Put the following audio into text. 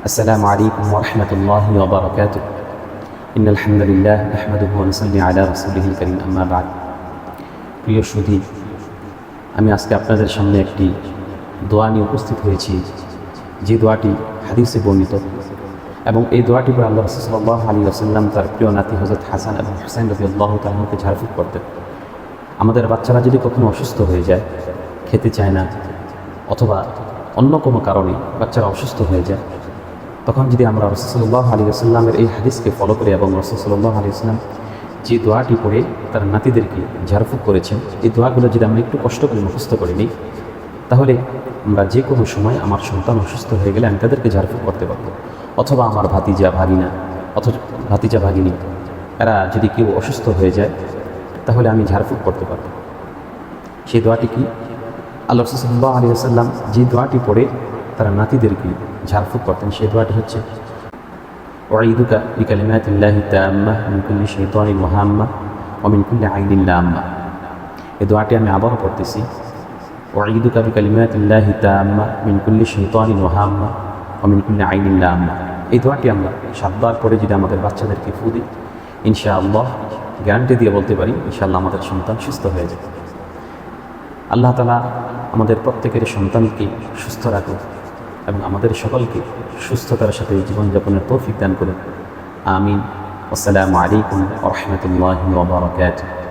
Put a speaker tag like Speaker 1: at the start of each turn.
Speaker 1: السلام عليكم ورحمة الله وبركاته إن الحمد لله نحمده ونصلي على رسوله الكريم أما بعد প্রিয় সুধী আমি আজকে আপনাদের সামনে একটি দোয়া নিয়ে উপস্থিত হয়েছি যে দোয়াটি হাদিসে বর্ণিত এবং এই দোয়াটি পরে আল্লাহ রসুল্লাহ আলী আসাল্লাম তার প্রিয় নাতি হজরত হাসান এবং হুসাইন রবি আল্লাহ তালকে ঝাড়ফুঁক করতেন আমাদের বাচ্চারা যদি কখনো অসুস্থ হয়ে যায় খেতে চায় না অথবা অন্য কোনো কারণে বাচ্চারা অসুস্থ হয়ে যায় তখন যদি আমরা রসুল্লাহ আলী আসাল্লামের এই হাদিসকে ফলো করি এবং রসুল্লাহ আলী আসলাম যে দোয়াটি পড়ে তার নাতিদেরকে ঝাড়ফুঁক করেছেন, এই দোয়াগুলো যদি আমরা একটু কষ্ট করে মুখস্থ করে নিই, তাহলে আমরা যে কোনো সময় আমার সন্তান অসুস্থ হয়ে গেলে আমি তাদেরকে ঝাড়ফুঁক করতে পারব। অথবা আমার ভাতিজা, ভাগিনা অথবা ভাতিজা, ভাগিনী, এরা যদি কেউ অসুস্থ হয়ে যায়, তাহলে আমি ঝাড়ফুঁক করতে পারব। সেই দোয়াটি কি? আল্লাহ রসুল্লাহ আলী আসাল্লাম যে দোয়াটি পড়ে তারা নাতিদেরকে ঝাড়ফুঁক করতেন। সেই দোয়াটি হচ্ছে ওয়াইদুকা বিকালিমাতিল্লাহি তাম্মা মিনকুল্লি শৈতানি মহাম্মা ও মিনকুল্লি আইনিল্লা আম্মা এ দোয়াটি আমি আবারও পড়তেছি ওয়াইদুকা বিকালিমাতিল্লাহি তাম্মা মিনকুল্লি শৈতানি মহাম্মা ও মিনকুল্লি আইনিল্লা আম্মা এই দোয়াটি আমরা সাতবার পরে যদি আমাদের বাচ্চাদেরকে ফু দিই, ইনশাআল্লাহ গ্যারান্টি দিয়ে বলতে পারি, ইনশাআল্লাহ আমাদের সন্তান সুস্থ হয়ে যাবে। আল্লাহ তালা আমাদের প্রত্যেকের সন্তানকে সুস্থ রাখুক। এবং আমাদের সকলকে সুস্থতার সাথে জীবনযাপনের তৌফিক দান করুন। আমিন। আসসালামু আলাইকুম রহমতুল্লাহ ওবরাকাতুহ